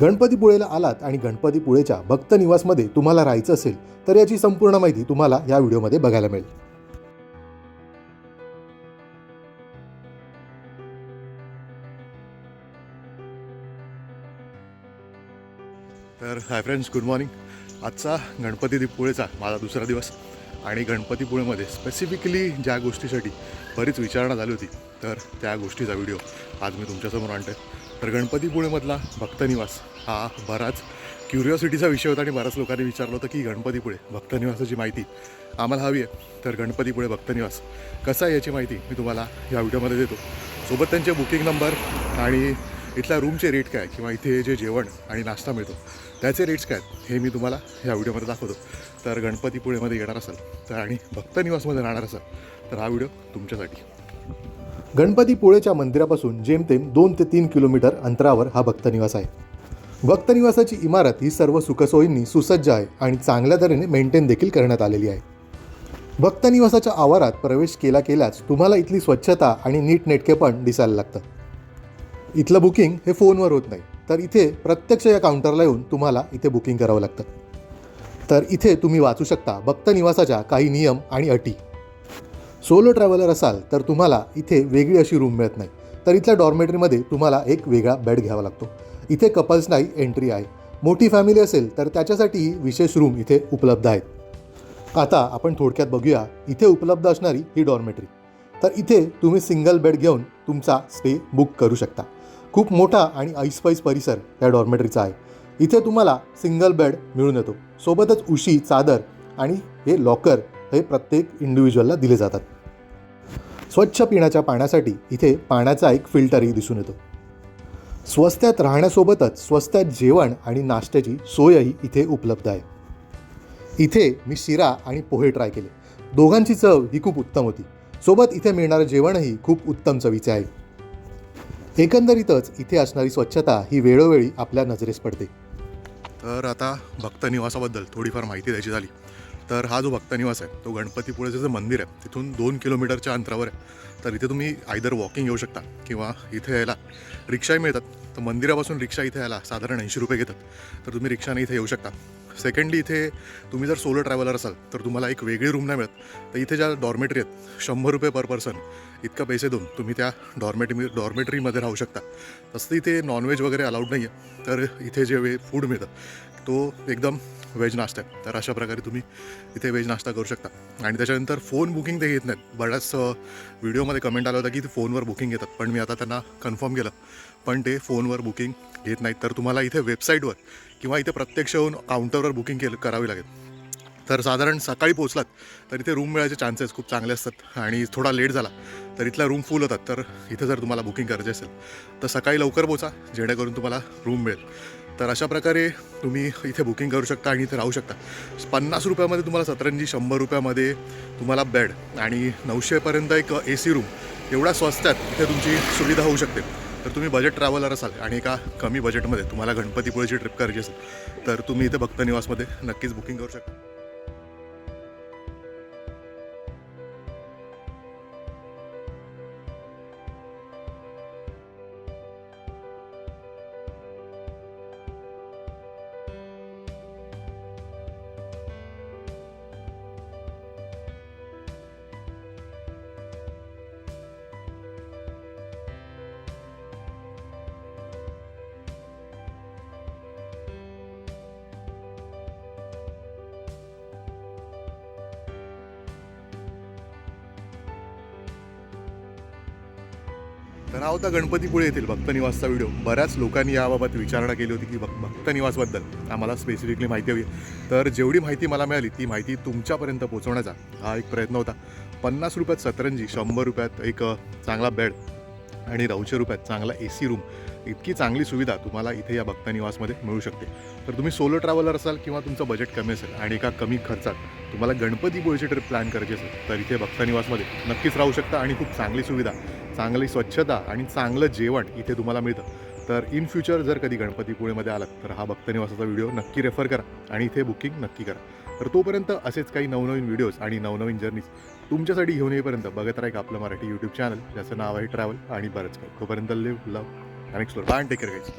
गणपतीपुळेला आलात आणि गणपतीपुळेच्या भक्त निवासमध्ये तुम्हाला राहायचं असेल तर याची संपूर्ण माहिती तुम्हाला या व्हिडिओमध्ये बघायला मिळेल. तर हाय फ्रेंड्स गुड मॉर्निंग आजचा गणपतीपुळेचा माझा दुसरा दिवस. आणि गणपतीपुळेमध्ये स्पेसिफिकली ज्या गोष्टीसाठी बरीच विचारणा झाली होती तर त्या गोष्टीचा व्हिडिओ आज मी तुमच्यासमोर आणतो तर गणपतीपुळेमधला भक्तनिवास हा बराच क्युरिओसिटीचा विषय होता आणि बऱ्याच लोकांनी विचारलं होतं की गणपतीपुळे भक्तनिवासाची माहिती आम्हाला हवी आहे. तर गणपतीपुळे भक्तनिवास कसा आहे याची माहिती मी तुम्हाला या व्हिडिओमध्ये देतो. सोबत त्यांचे बुकिंग नंबर आणि इथल्या रूमचे रेट काय? किंवा इथे जे जेवण आणि नाश्ता मिळतो त्याचे रेट्स काय? आहेत हे मी तुम्हाला या व्हिडिओमध्ये दाखवतो. तर गणपतीपुळेमध्ये येणार असाल तर आणि भक्तनिवासमध्ये राहणार असाल तर हा व्हिडिओ तुमच्यासाठी. गणपतीपुळेच्या मंदिरापासून जेमतेम दोन ते तीन किलोमीटर अंतरावर हा भक्तनिवास आहे. भक्तनिवासाची इमारत ही सर्व सुखसोयींनी सुसज्ज आहे आणि चांगल्या तऱ्हेने मेंटेन देखील करण्यात आलेली आहे. भक्तनिवासाच्या आवारात प्रवेश केला केल्यास तुम्हाला इथली स्वच्छता आणि नीटनेटकेपण दिसायला लागतं. इथलं बुकिंग हे फोनवर होत नाही. तर इथे प्रत्यक्ष या काउंटरला येऊन तुम्हाला इथे बुकिंग करावं लागतं. तर इथे तुम्ही वाचू शकता भक्त निवासाच्या काही नियम आणि अटी. सोलो ट्रॅव्हलर असाल तर तुम्हाला इथे वेगळी अशी रूम मिळत नाही. तर इथल्या डॉर्मेटरीमध्ये तुम्हाला एक वेगळा बेड घ्यावा लागतो. इथे कपल्स नाही एंट्री आहे. मोठी फॅमिली असेल तर त्याच्यासाठीही विशेष रूम इथे उपलब्ध आहेत. आता आपण थोडक्यात बघूया इथे उपलब्ध असणारी ही डॉर्मेटरी. तर इथे तुम्ही सिंगल बेड घेऊन तुमचा स्टे बुक करू शकता. खूप मोठा आणि ऐसपैस परिसर या डॉर्मेटरीचा आहे. इथे तुम्हाला सिंगल बेड मिळून येतो. सोबतच उशी चादर आणि हे लॉकर हे प्रत्येक इंडिव्हिज्युअलला दिले जातात. स्वच्छ पिण्याच्या पाण्यासाठी इथे पाण्याचा एक फिल्टरही दिसून येतो. स्वस्त्यात राहण्यासोबतच स्वस्त्यात जेवण आणि नाश्त्याची सोयही इथे उपलब्ध आहे. इथे मी शिरा आणि पोहे ट्राय केले. दोघांची चव ही खूप उत्तम होती. सोबत इथे मिळणारं जेवणही खूप उत्तम चवीचे आहे. एकंदरीतच इथे असणारी स्वच्छता ही वेळोवेळी आपल्या नजरेस पडते. तर आता भक्त निवासाबद्दल थोडीफार माहिती द्यायची झाली. तर हा जो भक्तनिवास आहे तो गणपतीपुळेचं जे मंदिर आहे तिथून दोन किलोमीटरच्या अंतरावर आहे. तर इथे तुम्ही आयदर वॉकिंग येऊ शकता किंवा इथे यायला रिक्षाही मिळतात. तर मंदिरापासून रिक्षा इथे यायला साधारण ऐंशी रुपये घेतात. तर तुम्ही रिक्षाने इथे येऊ शकता. सेकंडली इथे तुम्ही जर सोलो ट्रॅव्हलर असाल तर तुम्हाला एक वेगळी रूम नाही मिळत. तर इथे ज्या डॉर्मेटरी आहेत शंभर रुपये पर पर्सन इतका पैसे देऊन तुम्ही त्या डॉर्मेटरी डॉर्मेटरीमध्ये राहू शकता. तसं इथे नॉनव्हेज वगैरे अलाउड नाही आहे तर इथे जे वे फूड मिळतं तो एकदम व्हेज नाश्ता आहे. तर अशा प्रकारे तुम्ही इथे व्हेज नाश्ता करू शकता. आणि त्याच्यानंतर फोन बुकिंग ते घेत नाहीत. बऱ्याच व्हिडिओमध्ये कमेंट आला होता की ते फोनवर बुकिंग घेतात. पण मी आता त्यांना कन्फर्म केलं. पण ते फोनवर बुकिंग घेत नाहीत. तर तुम्हाला इथे वेबसाईटवर किंवा इथे प्रत्यक्ष येऊन काउंटरवर बुकिंग केलं करावी लागेल. तर साधारण सकाळी पोचलात तर इथे रूम मिळायचे चान्सेस खूप चांगले असतात. आणि थोडा लेट झाला तर इथल्या रूम फुल होतात. तर इथे जर तुम्हाला बुकिंग करायची असेल तर सकाळी लवकर पोचा जेणेकरून तुम्हाला रूम मिळेल. तर अशा प्रकारे तुम्ही इथे बुकिंग करू शकता आणि इथे राहू शकता. पन्नास रुपयामध्ये तुम्हाला सतरंजी शंभर रुपयामध्ये तुम्हाला बेड आणि नऊशेपर्यंत एक ए सी रूम एवढ्या स्वस्तात इथे तुमची सुविधा होऊ शकते. तर तुम्ही बजेट ट्रॅव्हलर असाल आणि एका कमी बजेटमध्ये तुम्हाला गणपतीपुळेची ट्रिप करायची असेल तर तुम्ही इथे भक्त निवासमध्ये नक्कीच बुकिंग करू शकता. तर हा होता गणपतीपुळे येथील भक्तनिवासचा व्हिडिओ. बऱ्याच लोकांनी याबाबत विचारणा केली होती की भक्त भक्तनिवासबद्दल आम्हाला स्पेसिफिकली माहिती हवी तर जेवढी माहिती मला मिळाली ती माहिती तुमच्यापर्यंत पोहोचवण्याचा हा एक प्रयत्न होता. पन्नास रुपयात सतरंजी शंभर रुपयात एक चांगला बेड आणि नऊशे रुपयात चांगला ए सी रूम. इतकी चांगली सुविधा तुम्हाला इथे या भक्तनिवासमध्ये मिळू शकते. तर तुम्ही सोलो ट्रॅव्हलर असाल किंवा तुमचं बजेट कमी असेल आणि एका कमी खर्चात तुम्हाला गणपतीपुळेची ट्रिप प्लॅन करायची असेल तर इथे भक्तनिवासमध्ये नक्कीच राहू शकता आणि खूप चांगली सुविधा चांगली स्वच्छता आणि चांगलं जेवण इथे तुम्हाला मिळतं. तर इन फ्युचर जर कधी गणपतीपुळेमध्ये आलात तर हा भक्तनिवासाचा व्हिडिओ नक्की रेफर करा आणि इथे बुकिंग नक्की करा. तर तोपर्यंत असेच काही नवनवीन व्हिडिओज आणि नवनवीन जर्नीज तुमच्यासाठी घेऊन येईपर्यंत बघत राहा एक आपलं मराठी यूट्यूब चॅनल ज्याचं नाव आहे ट्रॅव्हल आणि बरंच काही. तोपर्यंत live love and explore. Bye and take care, guys.